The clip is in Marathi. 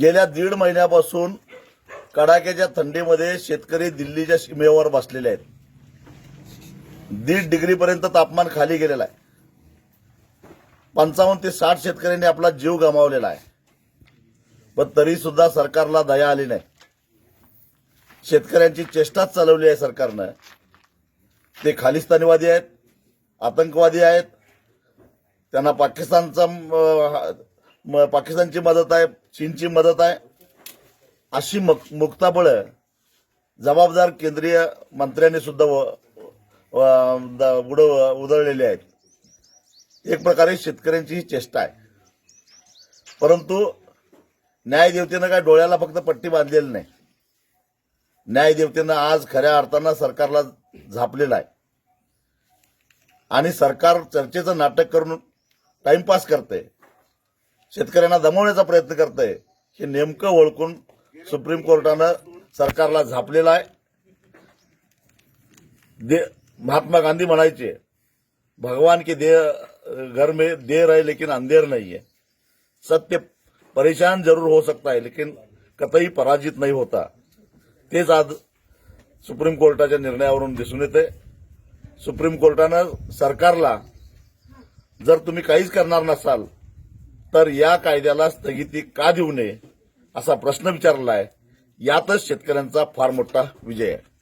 गेल्या दीड महिन्यापासून कडाक्याच्या थंडीमध्ये शेतकरी दिल्लीच्या सीमेवर बसलेले आहेत. दीड डिग्रीपर्यंत तापमान खाली गेलेलं आहे. पंचावन्न ते साठ शेतकऱ्यांनी आपला जीव गमावलेला आहे. पण तरी सुद्धा सरकारला दया आली नाही. शेतकऱ्यांची चेष्टाच चालवली आहे सरकारनं. ते खालिस्तानीवादी आहेत आतंकवादी आहेत. त्यांना पाकिस्तानचा म- पाकिस्तानची मदत आहे चीनची मदत आहे. अशी मक- मुक्ताबळं जबाबदार केंद्रीय मंत्र्यांनी सुद्धा व- व- उधळलेली आहेत. एक प्रकारे शेतकऱ्यांची ही चेष्टा आहे. परंतु न्यायदेवतेनं काय डोळ्याला फक्त पट्टी बांधलेली नाही. न्यायदेवतेनं आज खऱ्या अर्थानं सरकारला झापलेलं आहे. आणि सरकार चर्चेचं नाटक करून टाइमपास करते शेतकऱ्यांना दमवण्याचा प्रयत्न करतंय हे नेमकं ओळखून सुप्रीम कोर्टानं सरकारला झापलेलं आहे. दे महात्मा गांधी म्हणायचे भगवान के दे घर में देर है लेकिन अंधेर नहीं है. सत्य परेशान जरूर हो सकता है लेकिन कतई पराजित नहीं होता. तेच आज सुप्रीम कोर्टाच्या निर्णयावरून दिसून येते सुप्रीम कोर्टानं सरकारला जर तुम्ही काहीच करणार नसाल तर या कायद्याला स्थगिती का देऊ नये असा प्रश्न विचारला आहे यातच शेतकऱ्यांचा फार मोठा विजय आहे.